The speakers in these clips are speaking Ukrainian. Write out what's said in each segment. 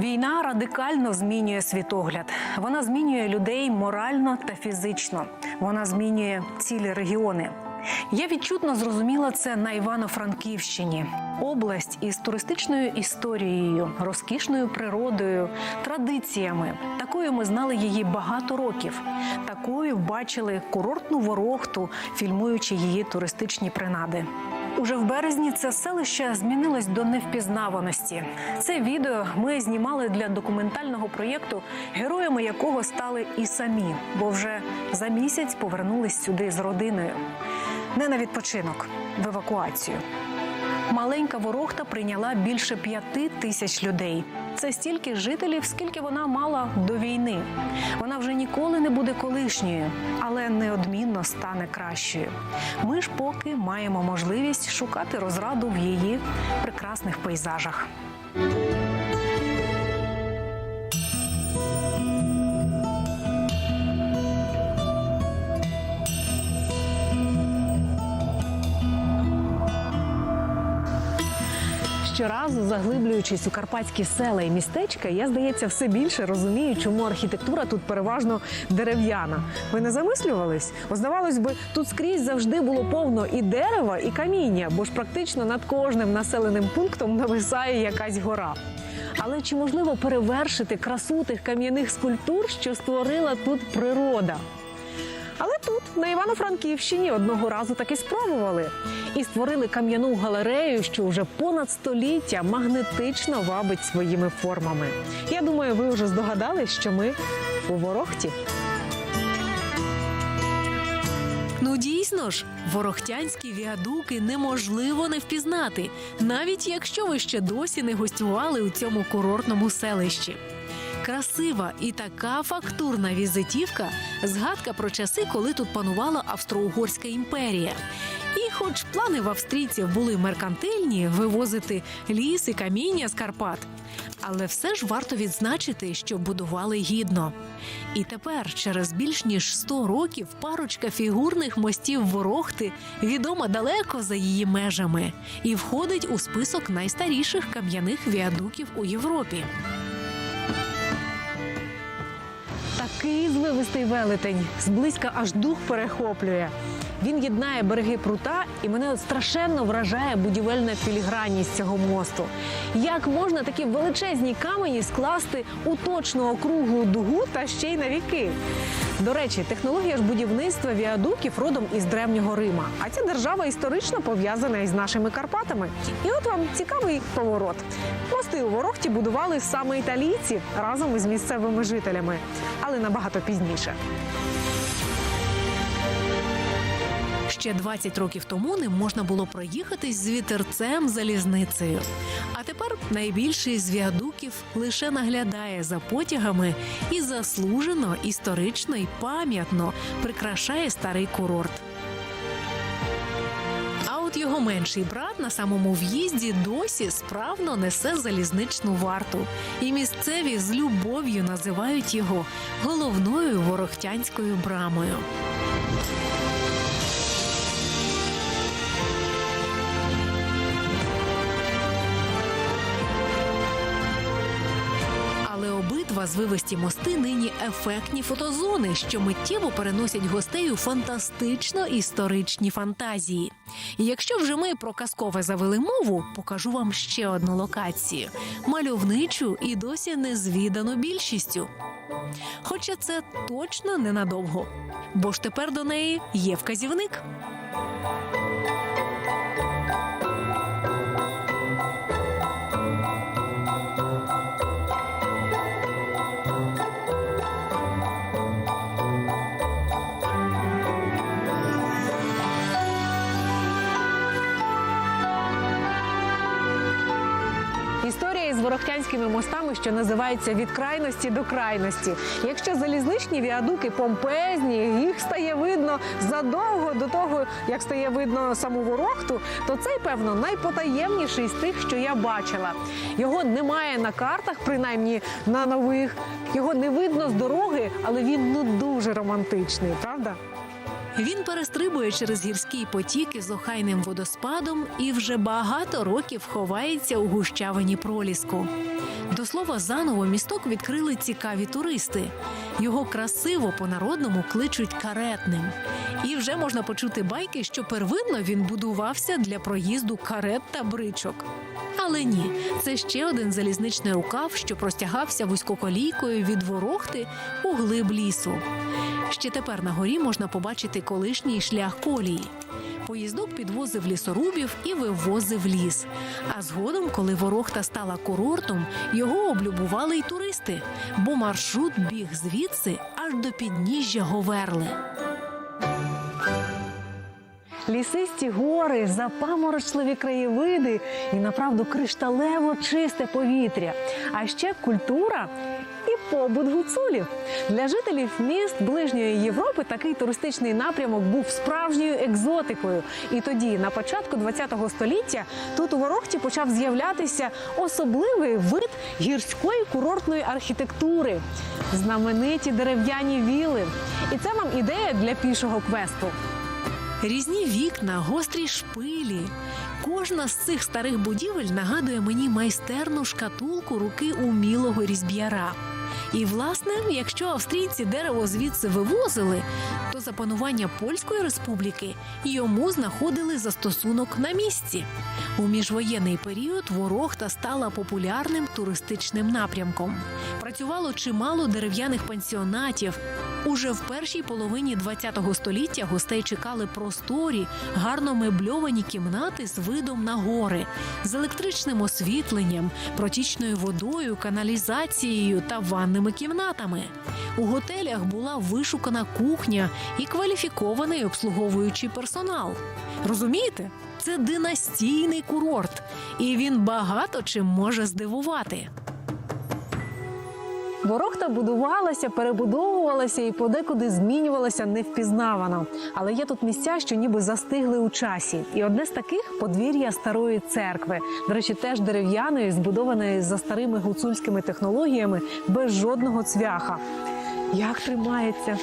Війна радикально змінює світогляд. Вона змінює людей морально та фізично. Вона змінює цілі регіони. Я відчутно зрозуміла це на Івано-Франківщині. Область із туристичною історією, розкішною природою, традиціями. Такою ми знали її багато років. Такою бачили курортну ворохту, фільмуючи її туристичні принади. Уже в березні це селище змінилось до невпізнаваності. Це відео ми знімали для документального проєкту, героями якого стали і самі, бо вже за місяць повернулись сюди з родиною. Не на відпочинок, в евакуацію. Маленька ворогта прийняла більше п'яти тисяч людей. Це стільки жителів, скільки вона мала до війни. Вона вже ніколи не буде колишньою, але неодмінно стане кращою. Ми ж поки маємо можливість шукати розраду в її прекрасних пейзажах. Щоразу заглиблюючись у карпатські села і містечка, я здається все більше розумію, чому архітектура тут переважно дерев'яна. Ви не замислювались? О, здавалось би, тут скрізь завжди було повно і дерева, і каміння, бо ж практично над кожним населеним пунктом нависає якась гора. Але чи можливо перевершити красу тих кам'яних скульптур, що створила тут природа? Але тут, на Івано-Франківщині, одного разу таки спробували і створили кам'яну галерею, що вже понад століття магнетично вабить своїми формами. Я думаю, ви вже здогадались, що ми у Ворохті. Ну дійсно ж, ворохтянські віадуки неможливо не впізнати, навіть якщо ви ще досі не гостювали у цьому курортному селищі. Красива і така фактурна візитівка згадка про часи, коли тут панувала Австро-Угорська імперія. І, хоч плани в австрійців були меркантильні вивозити ліс і каміння з Карпат, але все ж варто відзначити, що будували гідно. І тепер, через більш ніж 100 років, парочка фігурних мостів Ворохти відома далеко за її межами і входить у список найстаріших кам'яних віадуків у Європі. Такий звивистий велетень, зблизька аж дух перехоплює. Він єднає береги прута, і мене страшенно вражає будівельна філігранність цього мосту. Як можна такі величезні камені скласти у точну округлу дугу та ще й на віки? До речі, технологія ж будівництва віадуків родом із древнього Рима. А ця держава історично пов'язана із нашими Карпатами. І от вам цікавий поворот. Мости у Ворохті будували саме італійці разом із місцевими жителями, але набагато пізніше. Ще 20 років тому ним можна було проїхатись з вітерцем залізницею. А тепер найбільший з віадуків лише наглядає за потягами і заслужено, історично і пам'ятно прикрашає старий курорт. От його менший брат на самому в'їзді досі справно несе залізничну варту, і місцеві з любов'ю називають його головною ворохтянською брамою. Звивисті мости нині ефектні фотозони, що миттєво переносять гостей у фантастично історичні фантазії. І якщо вже ми про казкове завели мову, покажу вам ще одну локацію мальовничу і досі незвідану більшістю. Хоча це точно ненадовго, бо ж тепер до неї є вказівник. Ворохтянськими мостами, що називається від крайності до крайності. Якщо залізничні віадуки помпезні, їх стає видно задовго до того, як стає видно саму ворохту, то цей, певно, найпотаємніший з тих, що я бачила. Його немає на картах, принаймні на нових. Його не видно з дороги, але він ну дуже романтичний, правда? Він перестрибує через гірські потіки з охайним водоспадом і вже багато років ховається у гущавині проліску. До слова, заново місток відкрили цікаві туристи. Його красиво по-народному кличуть каретним. І вже можна почути байки, що первинно він будувався для проїзду карет та бричок. Але ні, це ще один залізничний рукав, що простягався вузькоколійкою від ворохти у глиб лісу. Ще тепер на горі можна побачити колишній шлях колії. Поїздок підвозив лісорубів і вивозив ліс. А згодом, коли ворохта стала курортом, його облюбували й туристи, бо маршрут біг звідси аж до підніжжя Говерли. Лісисті гори, запаморочливі краєвиди і направду кришталево чисте повітря. А ще культура побут гуцулів. Для жителів міст ближньої Європи такий туристичний напрямок був справжньою екзотикою. І тоді, на початку ХХ століття, тут у Ворохті почав з'являтися особливий вид гірської курортної архітектури, знамениті дерев'яні віли. І це вам ідея для пішого квесту. Різні вікна, гострі шпилі. Кожна з цих старих будівель нагадує мені майстерну шкатулку руки умілого різб'яра. І, власне, якщо австрійці дерево звідси вивозили, то за панування Польської республіки йому знаходили застосунок на місці. У міжвоєнний період Ворохта стала популярним туристичним напрямком. Працювало чимало дерев'яних пансіонатів. Уже в першій половині ХХ століття гостей чекали просторі, гарно мебльовані кімнати з видом на гори, з електричним освітленням, протічною водою, каналізацією та ванними кімнатами. У готелях була вишукана кухня і кваліфікований обслуговуючий персонал. Розумієте? Це династійний курорт, і він багато чим може здивувати. Ворохта будувалася, перебудовувалася і подекуди змінювалася невпізнавано. Але є тут місця, що ніби застигли у часі. І одне з таких подвір'я старої церкви. До речі, теж дерев'яної, збудованої за старими гуцульськими технологіями, без жодного цвяха. Як тримається?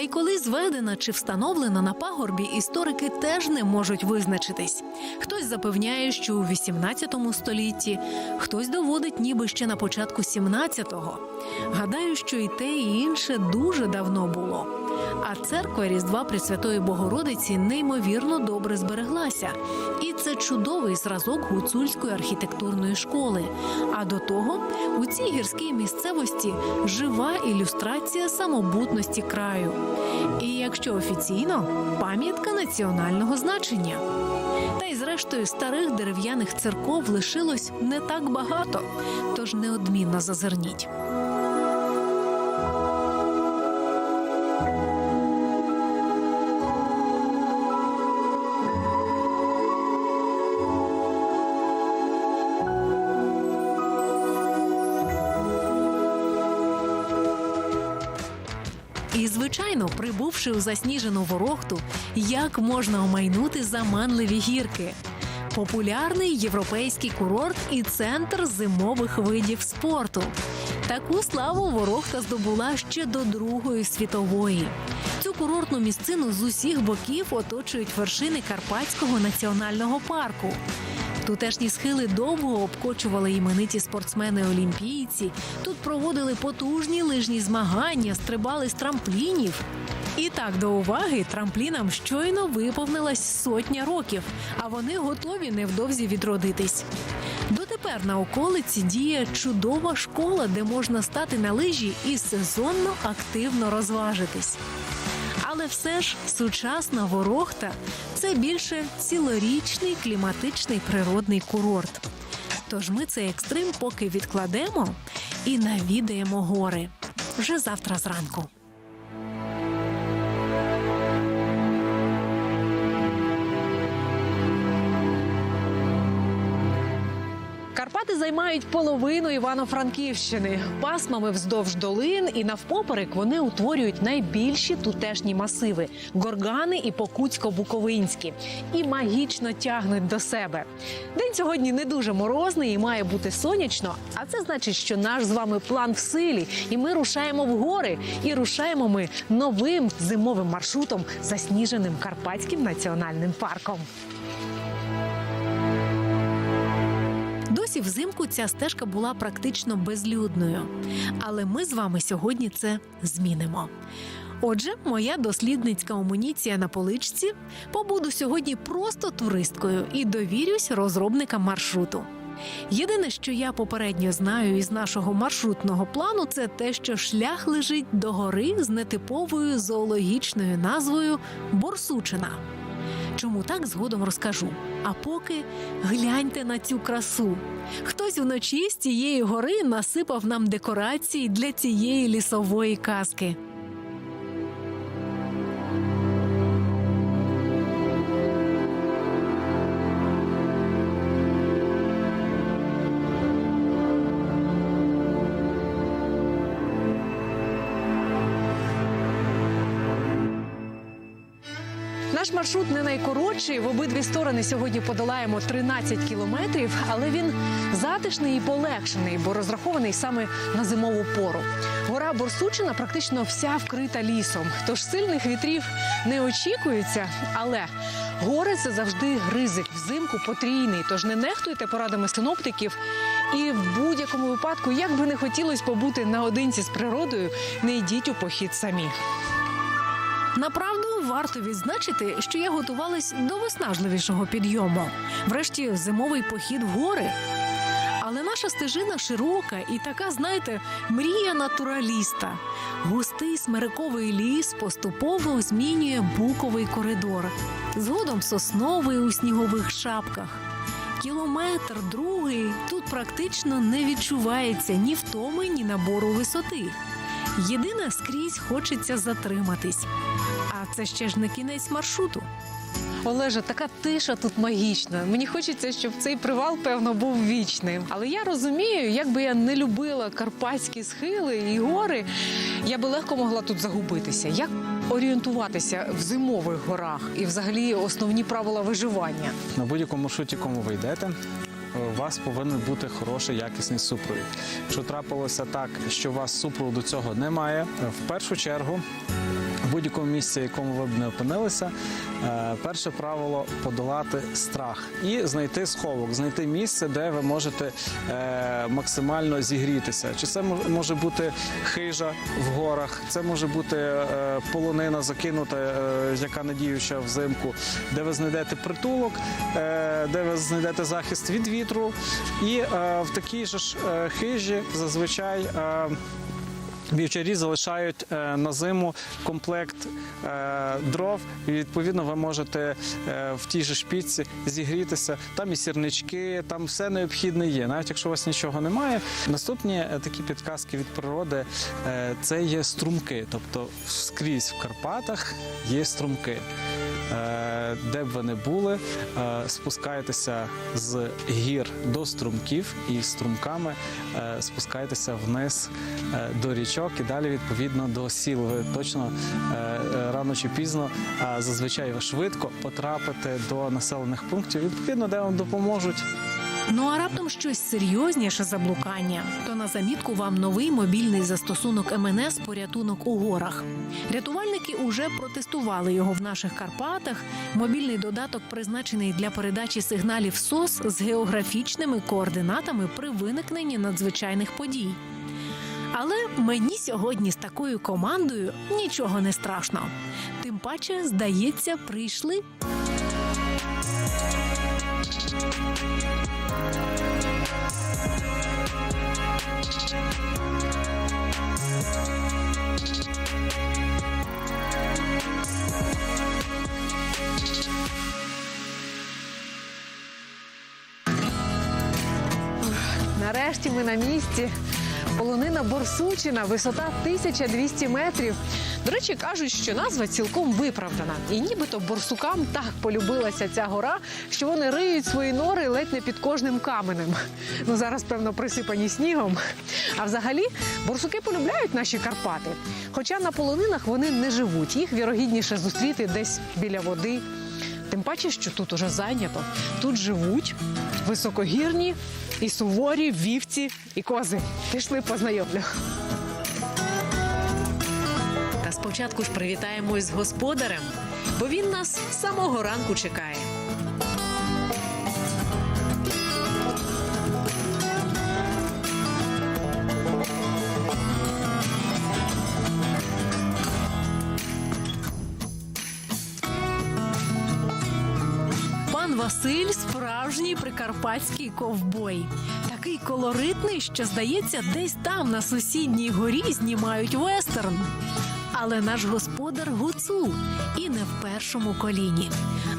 Й коли зведена чи встановлена на пагорбі, історики теж не можуть визначитись. Хтось запевняє, що у 18 столітті, хтось доводить, ніби ще на початку 17-го. Гадаю, що і те, і інше дуже давно було. А церква Різдва Пресвятої Богородиці неймовірно добре збереглася. І це чудовий зразок гуцульської архітектурної школи. А до того у цій гірській місцевості жива ілюстрація самобутності краю. І якщо офіційно пам'ятка національного значення. Та й зрештою старих дерев'яних церков лишилось не так багато, тож неодмінно зазирніть. Звичайно, у засніжену ворохту, як можна омайнути заманливі гірки. Популярний європейський курорт і центр зимових видів спорту. Таку славу Ворохта здобула ще до Другої світової. Цю курортну місцину з усіх боків оточують вершини Карпатського національного парку. Тутешні схили довго обкочували імениті спортсмени-олімпійці. Тут проводили потужні лижні змагання, стрибали з трамплінів. І так до уваги трамплінам щойно виповнилась сотня років, а вони готові невдовзі відродитись. Дотепер на околиці діє чудова школа, де можна стати на лижі і сезонно активно розважитись. Але все ж сучасна ворохта це більше цілорічний кліматичний природний курорт. Тож ми цей екстрим поки відкладемо і навідаємо гори вже завтра зранку. Карпати займають половину Івано-Франківщини. Пасмами вздовж долин і навпоперек вони утворюють найбільші тутешні масиви горгани і Покутсько-Буковинські, і магічно тягнуть до себе. День сьогодні не дуже морозний і має бути сонячно. А це значить, що наш з вами план в силі, і ми рушаємо в гори. І рушаємо ми новим зимовим маршрутом, засніженим Карпатським національним парком. Досі взимку ця стежка була практично безлюдною. Але ми з вами сьогодні це змінимо. Отже, моя дослідницька амуніція на поличці побуду сьогодні просто туристкою і довірюсь розробникам маршруту. Єдине, що я попередньо знаю із нашого маршрутного плану, це те, що шлях лежить до гори з нетиповою зоологічною назвою Борсучина. Чому так згодом розкажу. А поки гляньте на цю красу. Хтось вночі з цієї гори насипав нам декорації для цієї лісової казки. Маршрут не найкоротший. В обидві сторони сьогодні подолаємо 13 кілометрів, але він затишний і полегшений, бо розрахований саме на зимову пору. Гора Борсучина практично вся вкрита лісом, тож сильних вітрів не очікується. Але гори це завжди ризик взимку потрійний. Тож не нехтуйте порадами синоптиків. І в будь-якому випадку, як би не хотілося побути наодинці з природою, не йдіть у похід самі. Направду варто відзначити, що я готувалась до виснажливішого підйому. Врешті зимовий похід в гори. Але наша стежина широка і така, знаєте, мрія натураліста. Густий смириковий ліс поступово змінює буковий коридор, згодом сосновий у снігових шапках. Кілометр другий тут практично не відчувається ні втоми, ні набору висоти. Єдине скрізь хочеться затриматись. Це ще ж не кінець маршруту. Олеже, така тиша тут магічна. Мені хочеться, щоб цей привал, певно, був вічним. Але я розумію, як би я не любила карпатські схили і гори, я би легко могла тут загубитися. Як орієнтуватися в зимових горах і взагалі основні правила виживання? На будь-якому маршруті, якому ви йдете, у вас повинен бути хороший якісний супровід. Якщо трапилося так, що у вас супроводу цього немає, в першу чергу. Будь-якому місці, якому ви б не опинилися, е, перше правило подолати страх і знайти сховок, знайти місце, де ви можете е, максимально зігрітися. Чи це може бути хижа в горах, це може бути е, полонина закинута, яка надіюча взимку, де ви знайдете притулок, де ви знайдете захист від вітру. І в такій же ж хижі зазвичай. Вівчарі залишають е, на зиму комплект е, дров, і відповідно ви можете е, в тій же шпіці зігрітися. Там і сірнички, там все необхідне є. Навіть якщо у вас нічого немає. Наступні такі підказки від природи це є струмки. Тобто скрізь в Карпатах є струмки. Е, Де б ви не були, спускаєтеся спускайтеся з гір до струмків і струмками спускаєтеся спускайтеся вниз е, до річок і далі відповідно до сіл. Ви точно е, е, рано чи пізно, зазвичай ви швидко потрапите до населених пунктів, відповідно, де вам допоможуть. Ну а раптом щось серйозніше за блукання, то на замітку вам новий мобільний застосунок МНС порятунок у горах. Рятувальники уже протестували його в наших Карпатах. Мобільний додаток призначений для передачі сигналів СОС з географічними координатами при виникненні надзвичайних подій. Але мені сьогодні з такою командою нічого не страшно. Тим паче, здається, прийшли Нарешті ми на місці. Полонина Борсучина, висота 1200 метрів. До речі, кажуть, що назва цілком виправдана. І нібито борсукам так полюбилася ця гора, що вони риють свої нори ледь не під кожним каменем. Ну зараз, певно, присипані снігом. А взагалі, борсуки полюбляють наші Карпати. Хоча на полонинах вони не живуть. Їх вірогідніше зустріти десь біля води. Тим паче, що тут уже зайнято. Тут живуть високогірні і суворі вівці і кози. Пішли познайомлю. Та спочатку ж привітаємось з господарем, бо він нас самого ранку чекає. Справжній прикарпатський ковбой. Такий колоритний, що здається, десь там на сусідній горі знімають вестерн. Але наш господар гуцул і не в першому коліні.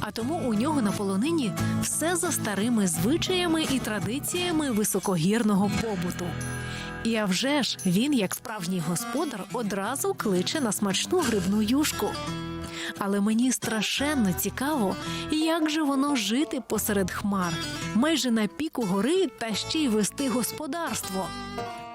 А тому у нього на полонині все за старими звичаями і традиціями високогірного побуту. І а вже ж він, як справжній господар, одразу кличе на смачну грибну юшку. Але мені страшенно цікаво, як же воно жити посеред хмар, майже на піку гори та ще й вести господарство.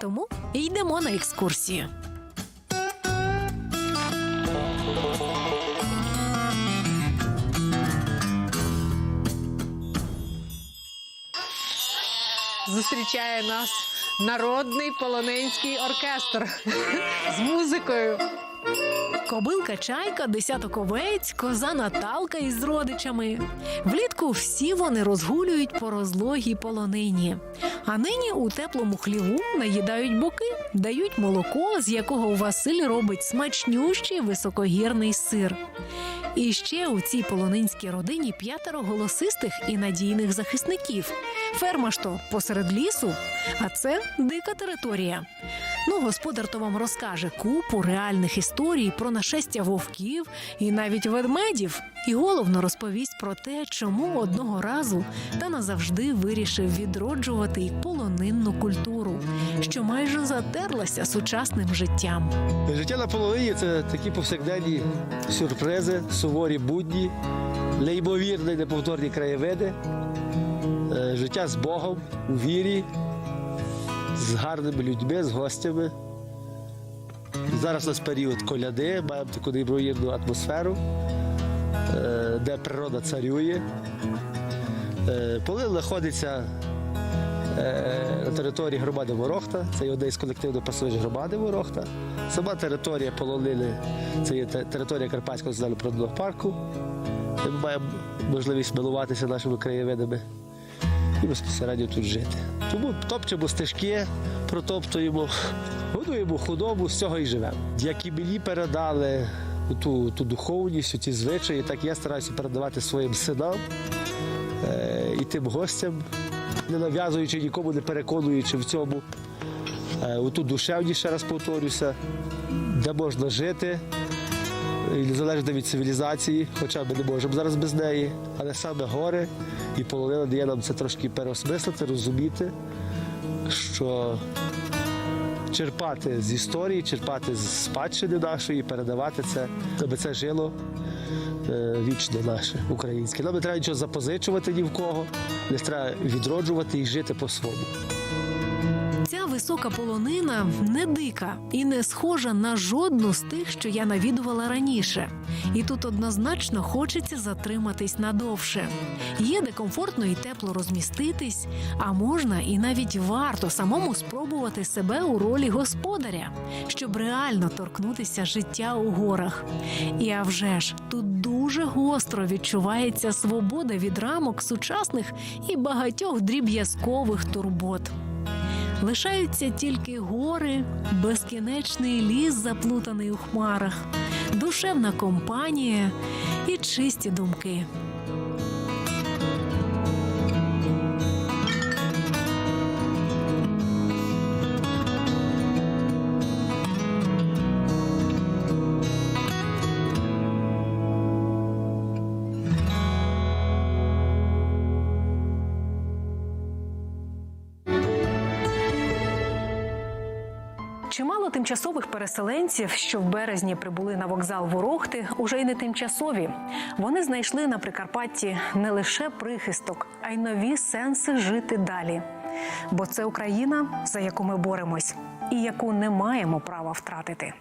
Тому йдемо на екскурсію. Зустрічає нас народний полонинський оркестр з музикою. Кобилка чайка, десяток овець, коза Наталка із родичами. Влітку всі вони розгулюють по розлогій полонині. А нині у теплому хліву наїдають боки, дають молоко, з якого Василь робить смачнющий високогірний сир. І ще у цій полонинській родині п'ятеро голосистих і надійних захисників. Ферма ж то посеред лісу, а це дика територія. Ну, господар то вам розкаже купу реальних історій про нашестя вовків і навіть ведмедів. І головно розповість про те, чому одного разу та назавжди вирішив відроджувати й полонинну культуру, що майже затерлася сучасним життям. Життя на полонині це такі повсякденні сюрпризи, суворі будні, неймовірні, неповторні краєвиди, е, життя з Богом у вірі, з гарними людьми, з гостями. Зараз у нас період коляди, маємо таку неймовірну атмосферу, е, де природа царює. Е, Полин знаходиться е, на території громади Ворохта. Це є одне із колективно-пасових громади Ворохта. Сама територія полонини це є територія Карпатського національного природного парку. Ми маємо можливість милуватися нашими краєвидами і безпосередньо тут жити. Тому топчемо стежки, протоптуємо, годуємо худобу, з цього і живемо. Як і мені передали ту, ту духовність, ті звичаї, так я стараюся передавати своїм синам е, і тим гостям, не нав'язуючи нікому, не переконуючи в цьому. Е, Оту душевність, ще раз повторюся, де можна жити, і незалежно від цивілізації, хоча ми не можемо зараз без неї, але саме гори і полонина дає нам це трошки переосмислити, розуміти, що черпати з історії, черпати з спадщини нашої, передавати це, аби це жило е, вічне наше українське. Нам не треба нічого запозичувати ні в кого, не треба відроджувати і жити по-своєму. Ця висока полонина не дика і не схожа на жодну з тих, що я навідувала раніше. І тут однозначно хочеться затриматись надовше. Є де комфортно і тепло розміститись, а можна і навіть варто самому спробувати себе у ролі господаря, щоб реально торкнутися життя у горах. І а вже ж тут дуже гостро відчувається свобода від рамок сучасних і багатьох дріб'язкових турбот. Лишаються тільки гори, безкінечний ліс, заплутаний у хмарах, душевна компанія і чисті думки. Чимало тимчасових переселенців, що в березні прибули на вокзал Ворохти, уже й не тимчасові. Вони знайшли на Прикарпатті не лише прихисток, а й нові сенси жити далі. Бо це Україна, за яку ми боремось, і яку не маємо права втратити.